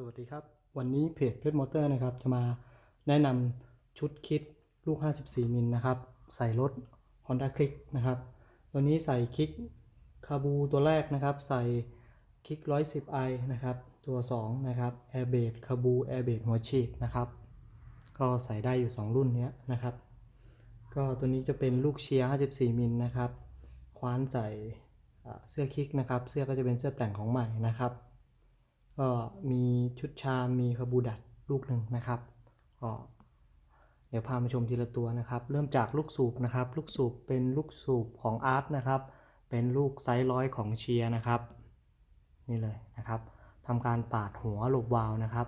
สวัสดีครับ วันนี้เพจเพชรมอเตอร์นะครับ จะมาแนะนำชุดคิดลูก 54 มิลนะครับ ใส่รถ Honda Click นะครับ ตัวนี้ใส่คลิกคาบูตัวแรกนะครับ ใส่คลิก 110i นะครับ ตัว 2 นะครับ Air b a s คาบู Air b a s หัวฉีดนะครับ ก็ใส่ได้อยู่ 2 รุ่นนี้นะครับ ก็ตัวนี้จะเป็นลูกเชียร์ 54 มิลนะครับ คว้านใส่เสื้อคลิกนะครับ เสื้อก็จะเป็นเสื้อแต่งของใหม่นะครับ ก็มีชุดชามมีคาบูดัดลูกหนึ่งนะครับก็เดี๋ยวพามาชมทีละตัวนะครับ เริ่มจากลูกสูบนะครับ ลูกสูบเป็นลูกสูบของอาร์ตนะครับ เป็นลูกไซส์ร้อยของเชียร์นะครับ นี่เลยนะครับทำการปาดหัวหลบวาล์วนะครับ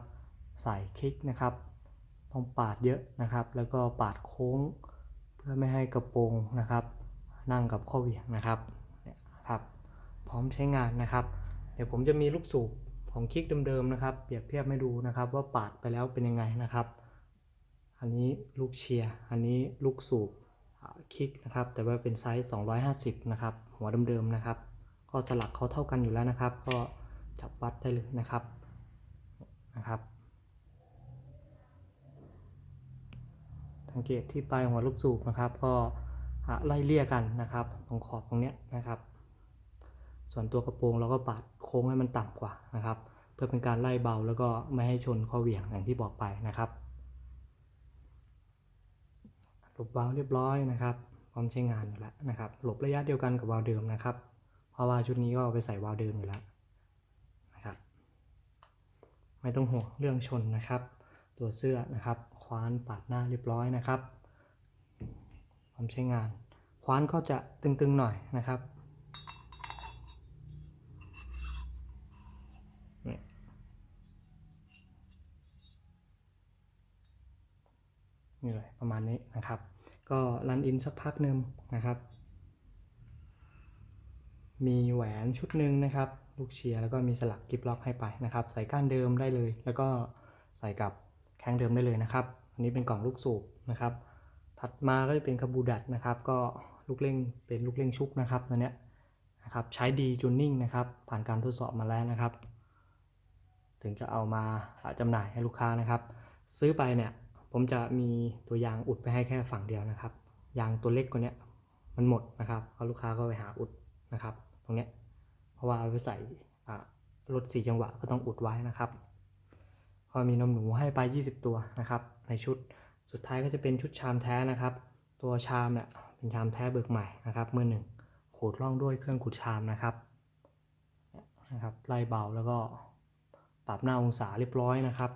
ใส่คลิกนะครับ ต้องปาดเยอะนะครับ แล้วก็ปาดโค้ง เพื่อไม่ให้กระโปรงนะครับ นั่งกับข้อเหวี่ยงนะครับ เนี่ยนะครับ พร้อมใช้งานนะครับ เดี๋ยวผมจะมีลูกสูบ ของคลิกเดิมๆนะครับ เปรียบเทียบให้ดูนะครับ ว่าปาดไปแล้วเป็นยังไงนะครับ อันนี้ลูกเชียร์อันนี้ลูกสูบคลิกนะครับ แต่ว่าเป็นไซส์ 250 นะครับ หัวเดิมๆนะครับ ก็สลักเขาเท่ากันอยู่แล้วนะครับ ก็จับวัดได้เลยนะครับนะครับสังเกตที่ปลายหัวลูกสูบนะครับ ก็ไล่เลี่ยกันนะครับตรงขอบตรงเนี้ยนะครับ ส่วนตัวกระโปรงเราก็ปาดโค้งให้มันต่ำกว่านะครับ พื่อเป็นการไล่เบาแล้วก็ไม่ให้ชนข้อเหวี่ยงอย่างที่บอกไปนะครับหลบวาล์วเรียบร้อยนะครับ พร้อมใช้งานอยู่แล้วนะครับ หลบระยะเดียวกันกับวาล์วเดิมนะครับ เพราะว่าชุดนี้ก็เอาไปใส่วาล์วเดิมอยู่แล้วนะครับ ไม่ต้องห่วงเรื่องชนนะครับ ตัวเสื้อนะครับ คว้านปาดหน้าเรียบร้อยนะครับ พร้อมใช้งาน คว้านก็จะตึงๆหน่อยนะครับ เนี่ย นี่เลยประมาณนี้นะครับ ก็รันอินสักพักหนึ่งนะครับ มีแหวนชุดหนึ่งนะครับ ลูกเชียร์แล้วก็มีสลักกิฟล็อกให้ไปนะครับ ใส่ก้านเดิมได้เลย แล้วก็ใส่กับแข้งเดิมได้เลยนะครับ อันนี้เป็นกล่องลูกสูบนะครับ ถัดมาก็จะเป็นคาบูดัดนะครับ ก็ลูกเล่งเป็นลูกเล่งชุบนะครับตัวเนี้ยนะครับใช้ดีจูนนิ่งนะครับ ผ่านการทดสอบมาแล้วนะครับ ถึงจะเอามาจำหน่ายให้ลูกค้านะครับ ซื้อไปเนี่ย ผมจะมีตัวยางอุดไปให้แค่ฝั่งเดียวนะครับ ยางตัวเล็กกว่าเนี้ยมันหมดนะครับเพราลูกค้าก็ไปหาอุดนะครับ ตรงเนี้ยเพราะว่าเอาไปใส่รถสี่จังหวะก็ต้องอุดไว้นะครับก็มีนมหนูให้ไป 20 ตัวนะครับ ในชุดสุดท้ายก็จะเป็นชุดชามแท้นะครับ ตัวชามเนี่ยเป็นชามแท้เบิกใหม่นะครับมือหนึ่งขูดร่องด้วยเครื่องขูดชามนะครับนะครับไล่เบาแล้วก็ปรับหน้าองศาเรียบร้อยนะครับ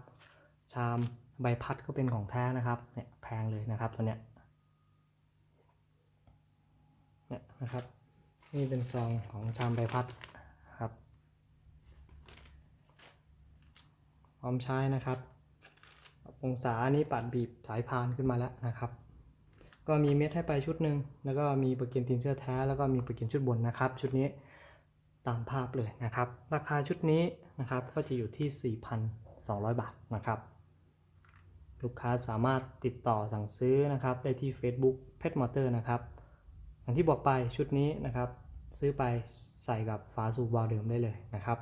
ชาม ใบพัดก็เป็นของแท้นะครับเนี่ยแพงเลยนะครับตัวเนี้ยเนี่ยนะครับ นี่เป็นซองของชามใบพัดครับ พร้อมใช้นะครับ องศานี้ปัดบีบสายพานขึ้นมาแล้วนะครับ ก็มีเม็ดให้ไปชุดหนึ่งแล้วก็มีปะเกียนตีนเสื้อแท้ แล้วก็มีปะเกียนชุดบนนะครับ ชุดนี้ตามภาพเลยนะครับ ราคาชุดนี้นะครับก็จะอยู่ที่ 4,200 บาทนะครับ ลูกค้าสามารถติดต่อสั่งซื้อนะครับ ได้ที่ Facebook Pet Motor นะครับ อย่างที่บอกไปชุดนี้นะครับ ซื้อไปใส่กับฝาสูบวาล์วเดิมได้เลยนะครับ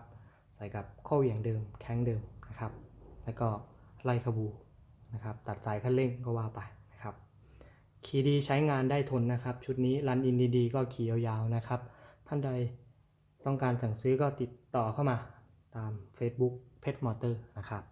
ใส่กับข้อเหวี่ยงเดิมแข้งเดิมนะครับ แล้วก็ไล่ขบูนะครับ ตัดสายคันเร่งก็ว่าไปนะครับ ขี่ดีใช้งานได้ทนนะครับ ชุดนี้รันอินดีๆก็ขี่ยาวๆนะครับ ท่านใดต้องการสั่งซื้อก็ติดต่อเข้ามาตาม Facebook Pet Motor นะครับ